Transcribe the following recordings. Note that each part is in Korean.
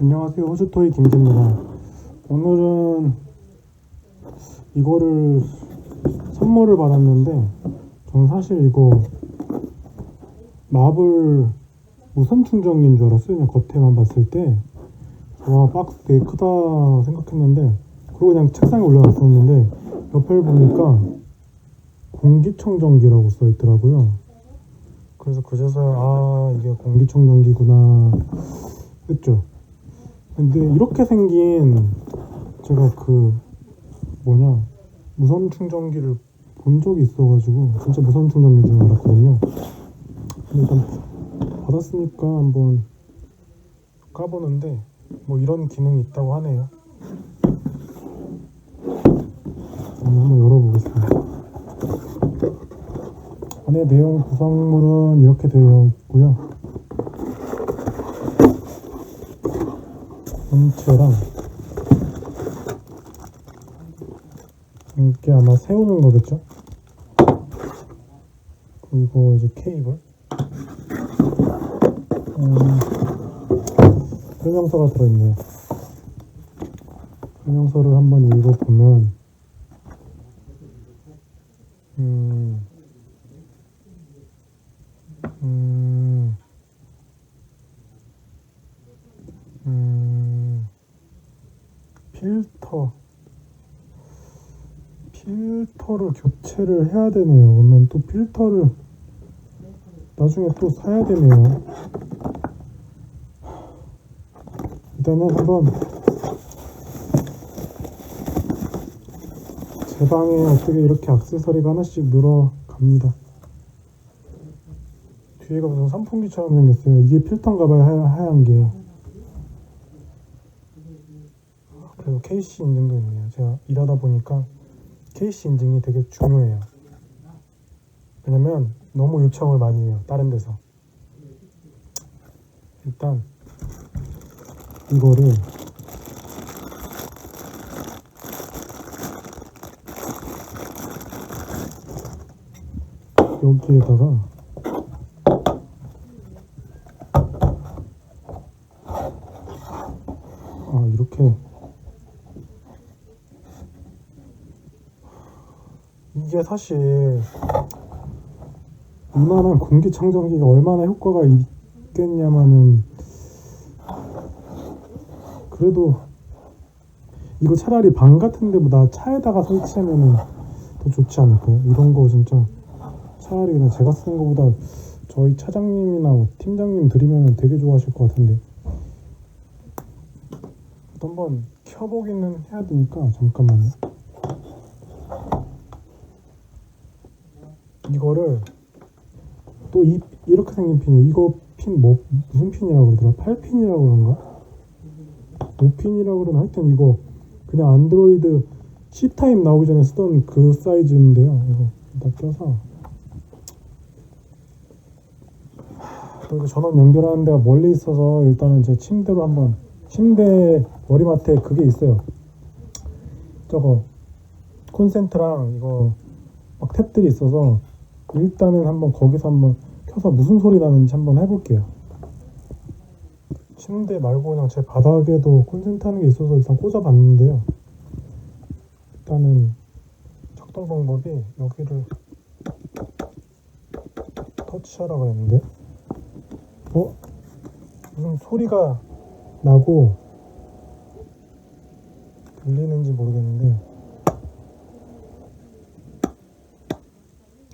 안녕하세요. 호주토이 김재입니다. 오늘은 이거를 선물을 받았는데 저는 사실 이거 마블 무선 충전기인 줄 알았어요. 그냥 겉에만 봤을 때. 와, 박스 되게 크다 생각했는데 그리고 그냥 책상에 올려놨었는데 옆을 보니까 공기청정기라고 써 있더라고요. 그래서 그제서야 아 이게 공기청정기구나 했죠. 근데 이렇게 생긴 제가 그 뭐냐 무선 충전기를 본 적이 있어가지고 진짜 무선 충전기인 줄 알았거든요. 근데 일단 받았으니까 한번 까보는데 뭐 이런 기능이 있다고 하네요. 한번 열어보겠습니다. 안에 내용 구성물은 이렇게 되어 있고요. 본체랑 이게 아마 세우는 거겠죠? 그리고 이제 케이블 음, 설명서가 들어있네요. 설명서를 한번 읽어보면 음, 음, 음, 필터 필터를 교체를 해야 되네요. 그러면 또 필터를 나중에 또 사야 되네요. 일단은 한번 제 방에 어떻게 이렇게 액세서리가 하나씩 늘어갑니다. 뒤에가 무슨 선풍기처럼 생겼어요. 이게 필터인가 봐요, 하얀, 하얀 게. 그리고 KC 인증도 있네요. 제가 일하다 보니까 KC 인증이 되게 중요해요. 왜냐면 너무 요청을 많이 해요. 다른 데서. 일단 이거를 여기에다가 아 이렇게 이게 사실 이만한 공기청정기가 얼마나 효과가 있겠냐마는 그래도 이거 차라리 방 같은 데보다 차에다가 설치하면 더 좋지 않을까요? 이런 거 진짜 차라리 그냥 제가 쓰는 것보다 저희 차장님이나 뭐 팀장님 드리면 되게 좋아하실 것 같은데 한번 켜보기는 해야 되니까 잠깐만요 이거를 또 이, 이렇게 생긴 핀이 이거 핀 뭐 무슨 핀이라고 그러더라? 8핀이라고 그런가? 5핀이라고 그러나? 하여튼 이거 그냥 안드로이드 C타입 나오기 전에 쓰던 그 사이즈인데요. 이거 다 껴서. 또 이거 전원 연결하는 데가 멀리 있어서 일단은 제 침대로 한번 침대 머리맡에 그게 있어요. 저거 콘센트랑 이거 막 탭들이 있어서 일단은 한번 거기서 한번 켜서 무슨 소리 나는지 한번 해볼게요. 침대 말고 그냥 제 바닥에도 콘센트 하는 게 있어서 일단 꽂아봤는데요. 일단은 작동 방법이 여기를 터치하라고 했는데 어? 무슨 소리가 나고 들리는지 모르겠는데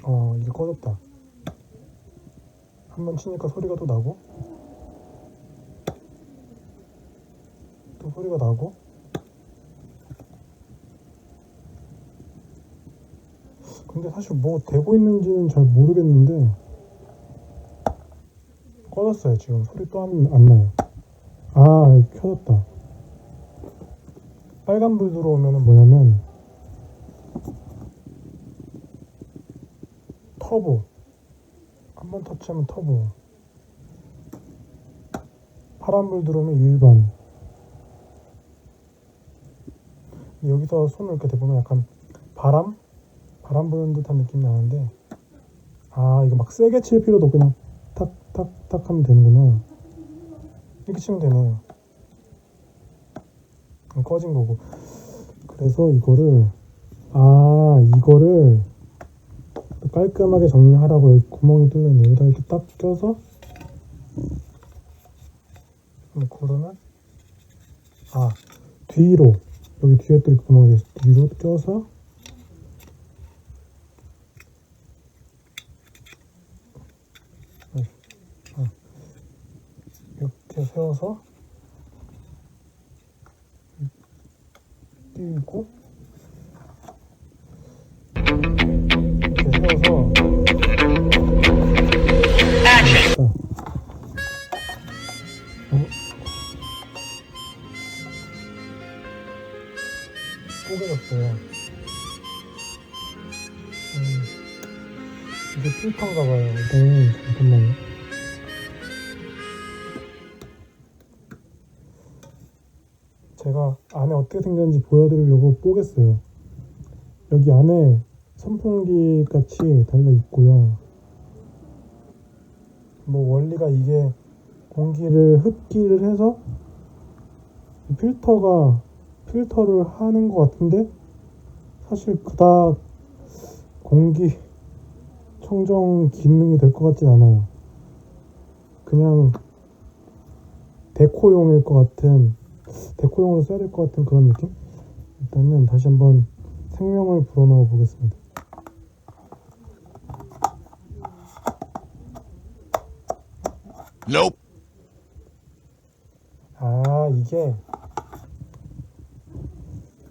어 이게 꺼졌다. 한 번 치니까 소리가 또 나고 또 소리가 나고. 근데 사실 뭐 되고 있는지는 잘 모르겠는데 꺼졌어요. 지금 소리 또 안 나요. 아 켜졌다. 빨간 불 들어오면은 뭐냐면 터보. 한 번 터치하면 터보. 파란불 들어오면 일반. 여기서 손을 이렇게 대보면 약간 바람? 바람 부는 듯한 느낌이 나는데 아 이거 막 세게 칠 필요도 없고 그냥 탁탁탁 하면 되는구나. 이렇게 치면 되네요. 그럼 꺼진 거고. 그래서 이거를 아 이거를 깔끔하게 정리하라고 여기 구멍이 뚫렸네 여기다 이렇게 딱 껴서 그러면 아 뒤로 여기 뒤에 또 구멍이 있어 뒤로 껴서 어, 어. 이렇게 세워서 띄고 세워서 자, 어? 쪼개졌어요. 음, 이게 필터인가 봐요. 네, 잠깐만요. 제가 안에 어떻게 생겼는지 보여드리려고 뽀겠어요. 여기 안에 선풍기 같이 달려 있고요. 뭐 원리가 이게 공기를 흡기를 해서 이 필터가 필터를 하는 것 같은데 사실 그닥 공기 청정 기능이 될 것 같진 않아요. 그냥 데코용일 것 같은 데코용으로 써야 될 것 같은 그런 느낌? 일단은 다시 한번 생명을 불어넣어 보겠습니다. Nope. 아 이게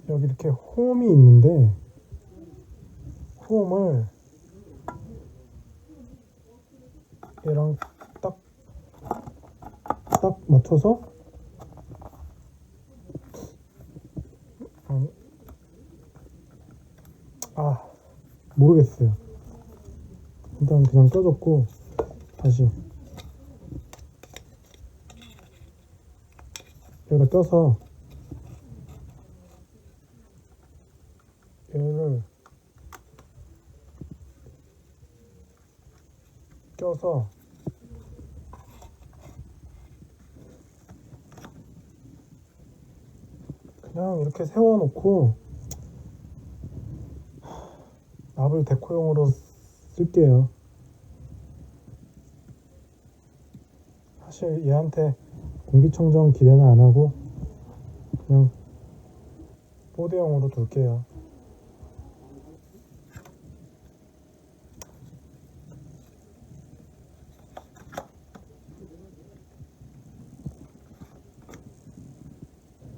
여기 이렇게 홈이 있는데 홈을 얘랑 딱 딱 맞춰서 아 모르겠어요 일단 그냥 꺼졌고 다시 껴서 얘를 껴서 그냥 이렇게 세워놓고 납을 데코용으로 쓸게요. 사실 얘한테 공기청정 기대는 안 하고 그냥 포대용으로 둘게요.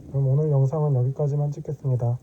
그럼 오늘 영상은 여기까지만 찍겠습니다.